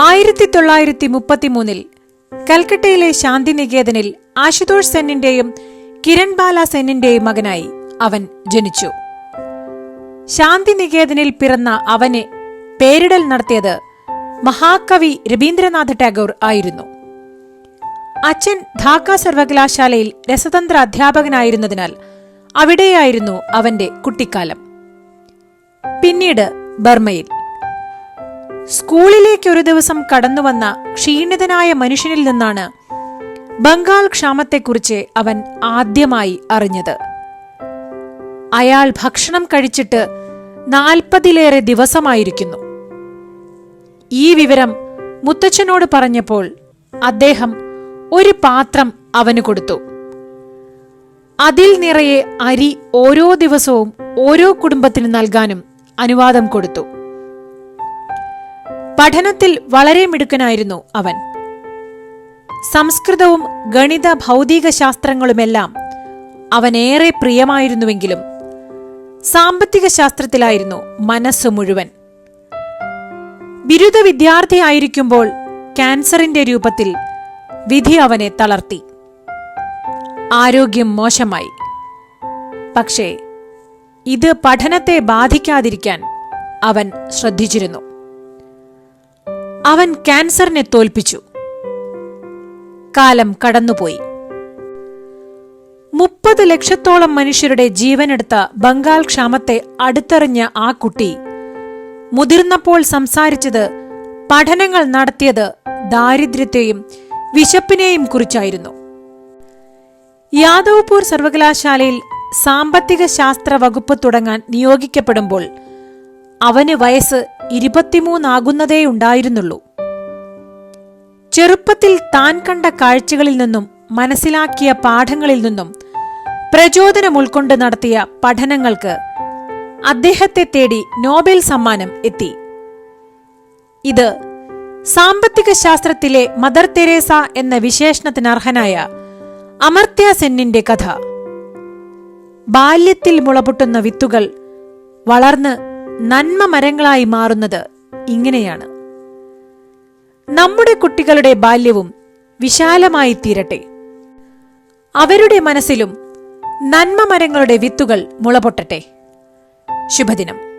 ആയിരത്തി തൊള്ളായിരത്തി മുപ്പത്തിമൂന്നിൽ കൽക്കട്ടയിലെ ശാന്തിനികേതനിൽ ആശുതോഷ് സെന്നിന്റെയും കിരൺ ബാല സെന്നിന്റെയും മകനായി അവൻ ജനിച്ചു. ശാന്തിനികേതനിൽ പിറന്ന അവനെ പേരിടൽ നടത്തിയത് മഹാകവി രവീന്ദ്രനാഥ ടാഗോർ ആയിരുന്നു. അച്ഛൻ ധാക്ക സർവകലാശാലയിൽ രസതന്ത്ര അധ്യാപകനായിരുന്നതിനാൽ അവിടെയായിരുന്നു അവന്റെ കുട്ടിക്കാലം. പിന്നീട് ബർമയിൽ സ്കൂളിലേക്ക് ഒരു ദിവസം കടന്നു വന്ന ക്ഷീണിതനായ മനുഷ്യനിൽ നിന്നാണ് ബംഗാൾ ക്ഷാമത്തെക്കുറിച്ച് അവൻ ആദ്യമായി അറിഞ്ഞത്. അയാൾ ഭക്ഷണം കഴിച്ചിട്ട് നാൽപ്പതിലേറെ ദിവസമായിരിക്കുന്നു. ഈ വിവരം മുത്തച്ഛനോട് പറഞ്ഞപ്പോൾ അദ്ദേഹം ഒരു പാത്രം അവന് കൊടുത്തു. അതിൽ നിറയെ അരി ഓരോ ദിവസവും ഓരോ കുടുംബത്തിന് നൽകാനും അനുവാദം കൊടുത്തു. പഠനത്തിൽ വളരെ മിടുക്കനായിരുന്നു അവൻ. സംസ്കൃതവും ഗണിത ഭൗതിക ശാസ്ത്രങ്ങളുമെല്ലാം അവനേറെ പ്രിയമായിരുന്നുവെങ്കിലും സാമ്പത്തിക ശാസ്ത്രത്തിലായിരുന്നു മനസ്സ് മുഴുവൻ. ബിരുദ വിദ്യാർത്ഥിയായിരിക്കുമ്പോൾ ക്യാൻസറിന്റെ രൂപത്തിൽ വിധി അവനെ തളർത്തി. ആരോഗ്യം മോശമായി. പക്ഷേ ഇത് പഠനത്തെ ബാധിക്കാതിരിക്കാൻ അവൻ ശ്രദ്ധിച്ചിരുന്നു. അവൻ ക്യാൻസറിനെ തോൽപ്പിച്ചു. കാലം കടന്നുപോയി. മുപ്പത് ലക്ഷത്തോളം മനുഷ്യരുടെ ജീവനെടുത്ത ബംഗാൾ ക്ഷാമത്തെ അടുത്തറിഞ്ഞ ആ കുട്ടി മുതിർന്നപ്പോൾ സംസാരിച്ചത് പഠനങ്ങൾ നടത്തിയത് ദാരിദ്ര്യത്തെയും വിശപ്പിനെയും കുറിച്ചായിരുന്നു. യാദവ്പൂർ സർവകലാശാലയിൽ സാമ്പത്തിക ശാസ്ത്ര വകുപ്പ് തുടങ്ങാൻ നിയോഗിക്കപ്പെടുമ്പോൾ അവന് വയസ്സ് ഇരുപത്തിമൂന്നാകുന്നതേ ഉണ്ടായിരുന്നുള്ളൂ ചെറുപ്പത്തിൽ താൻ കണ്ട കാഴ്ചകളിൽ നിന്നും മനസ്സിലാക്കിയ പാഠങ്ങളിൽ നിന്നും പ്രചോദനം ഉൾക്കൊണ്ട് നടത്തിയ പഠനങ്ങൾക്ക് അദ്ദേഹത്തെ തേടി നോബൽ സമ്മാനം എത്തി. ഇത് സാമ്പത്തിക ശാസ്ത്രത്തിലെ മദർ തെരേസ എന്ന വിശേഷണത്തിനർഹനായ അമർത്യ സെന്നിന്റെ കഥ. ബാല്യത്തിൽ മുളപൊട്ടുന്ന വിത്തുകൾ വളർന്ന് നന്മ മരങ്ങളായി മാറുന്നത് ഇങ്ങനെയാണ്. നമ്മുടെ കുട്ടികളുടെ ബാല്യവും വിശാലമായി തീരട്ടെ. അവരുടെ മനസ്സിലും നന്മ മരങ്ങളുടെ വിത്തുകൾ മുളപൊട്ടട്ടെ. ശുഭദിനം.